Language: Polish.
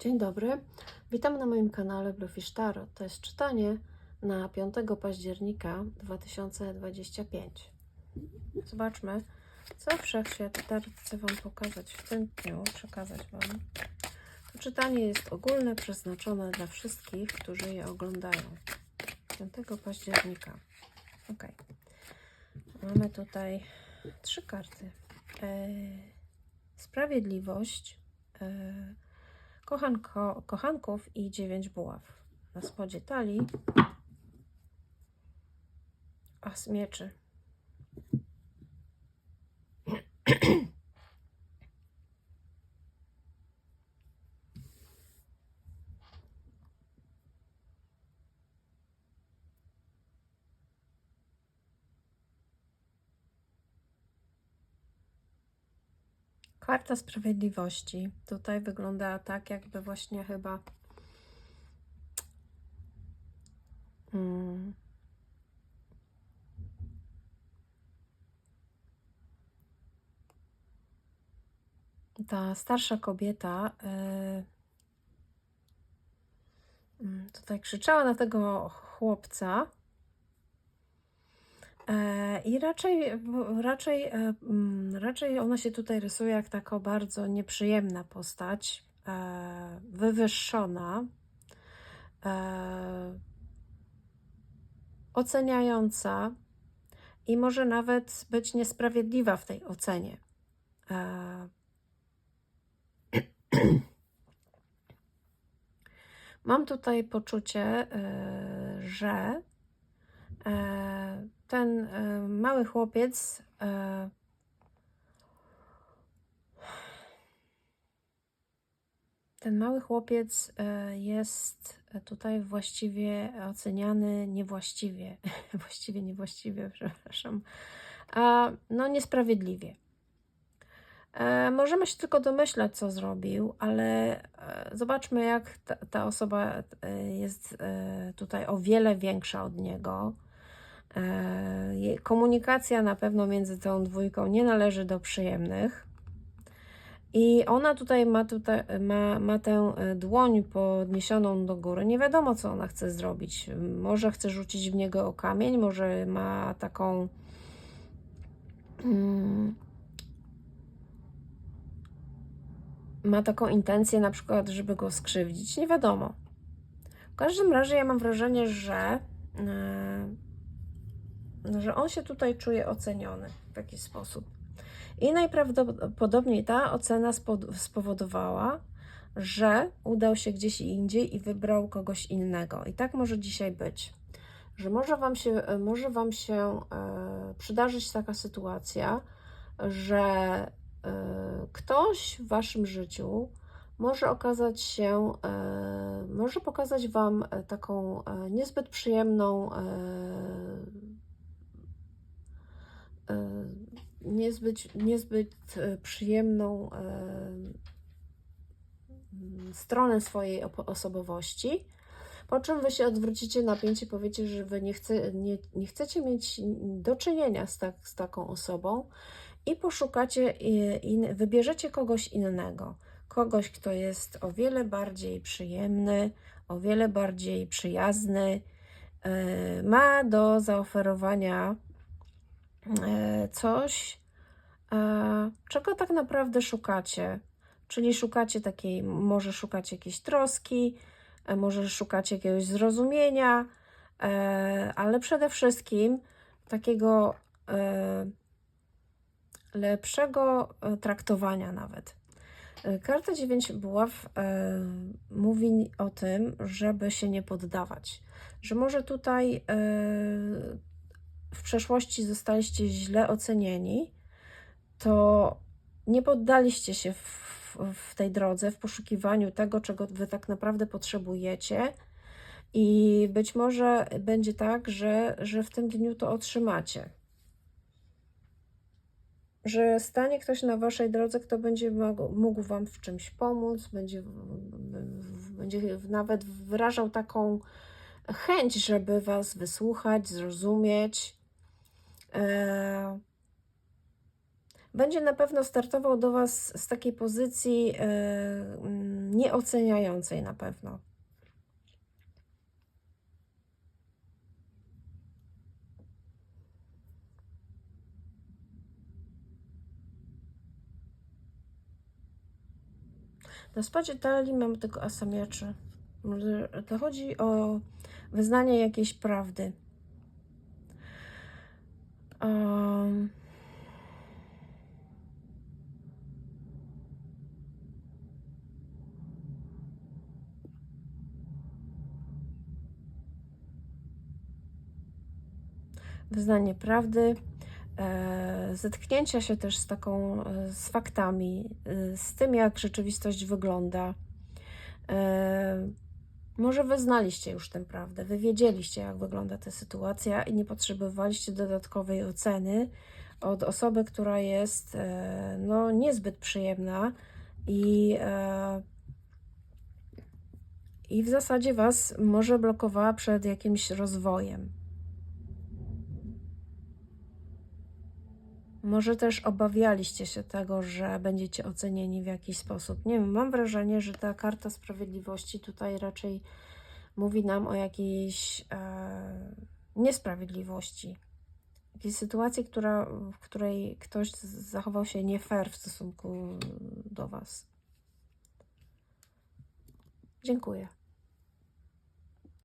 Dzień dobry, witam na moim kanale Bluefish Tarot. To jest czytanie na 5 października 2025. Zobaczmy, co Wszechświat Tarot chce Wam pokazać w tym dniu, przekazać Wam. To czytanie jest ogólne, przeznaczone dla wszystkich, którzy je oglądają. 5 października. Ok. Mamy tutaj trzy karty. E, sprawiedliwość. E, kochanko, kochanków i dziewięć buław. Na spodzie talii as mieczy. Karta Sprawiedliwości. Tutaj wygląda tak, jakby właśnie chyba. Mm. Ta starsza kobieta yy, tutaj krzyczała na tego chłopca. E, I raczej, raczej, e, mm, raczej ona się tutaj rysuje jak taka bardzo nieprzyjemna postać, e, wywyższona, oceniająca i może nawet być niesprawiedliwa w tej ocenie. Mam tutaj poczucie, że ten e, mały chłopiec e, ten mały chłopiec e, jest tutaj właściwie oceniany niewłaściwie, właściwie niewłaściwie, przepraszam, no niesprawiedliwie. Możemy się tylko domyślać, co zrobił, ale zobaczmy, jak ta, osoba jest tutaj o wiele większa od niego E, komunikacja na pewno między tą dwójką nie należy do przyjemnych. I ona tutaj ma, tutaj ma, ma tę e, dłoń podniesioną do góry. Nie wiadomo, co ona chce zrobić. Może chce rzucić w niego kamień, może ma taką. Hmm, ma taką intencję, na przykład, żeby go skrzywdzić. Nie wiadomo. W każdym razie, ja mam wrażenie, że. Yy, że on się tutaj czuje oceniony w jakiś sposób. I najprawdopodobniej ta ocena spowodowała, że udał się gdzieś indziej i wybrał kogoś innego. I tak może dzisiaj być, że może Wam się, może wam się e, przydarzyć taka sytuacja, że e, ktoś w Waszym życiu może okazać się, e, może pokazać Wam taką e, niezbyt przyjemną E, niezbyt, niezbyt e, przyjemną e, stronę swojej osobowości, po czym wy się odwrócicie na pięcie, powiecie, że wy nie, chce, nie, nie chcecie mieć do czynienia z, tak, z taką osobą i poszukacie, i, i wybierzecie kogoś innego. Kogoś, kto jest o wiele bardziej przyjemny, o wiele bardziej przyjazny, ma do zaoferowania E, coś, e, czego tak naprawdę szukacie. Czyli szukacie takiej, może szukacie jakiejś troski, e, może szukacie jakiegoś zrozumienia, ale przede wszystkim takiego lepszego traktowania nawet. Karta 9 buław mówi o tym, żeby się nie poddawać, że może tutaj w przeszłości zostaliście źle ocenieni, to nie poddaliście się w, w tej drodze, w poszukiwaniu tego, czego wy tak naprawdę potrzebujecie. I być może będzie tak, że, że w tym dniu to otrzymacie. Że stanie ktoś na waszej drodze, kto będzie mógł wam w czymś pomóc, będzie, będzie nawet wyrażał taką chęć, żeby was wysłuchać, zrozumieć będzie na pewno startował do Was z takiej pozycji e, nieoceniającej na pewno. Na spadzie talii mam tylko asa mieczy. To chodzi o wyznanie jakiejś prawdy. Um, wyznanie prawdy, e, zetknięcia się też z taką, e, z faktami, e, z tym, jak rzeczywistość wygląda. Może wy znaliście już tę prawdę, wy wiedzieliście, jak wygląda ta sytuacja i nie potrzebowaliście dodatkowej oceny od osoby, która jest e, no, niezbyt przyjemna i, e, i w zasadzie was może blokowała przed jakimś rozwojem. Może też obawialiście się tego, że będziecie ocenieni w jakiś sposób. Nie wiem, mam wrażenie, że ta karta sprawiedliwości tutaj raczej mówi nam o jakiejś e, niesprawiedliwości. Jakiejś sytuacji, która, w której ktoś zachował się nie fair w stosunku do Was. Dziękuję.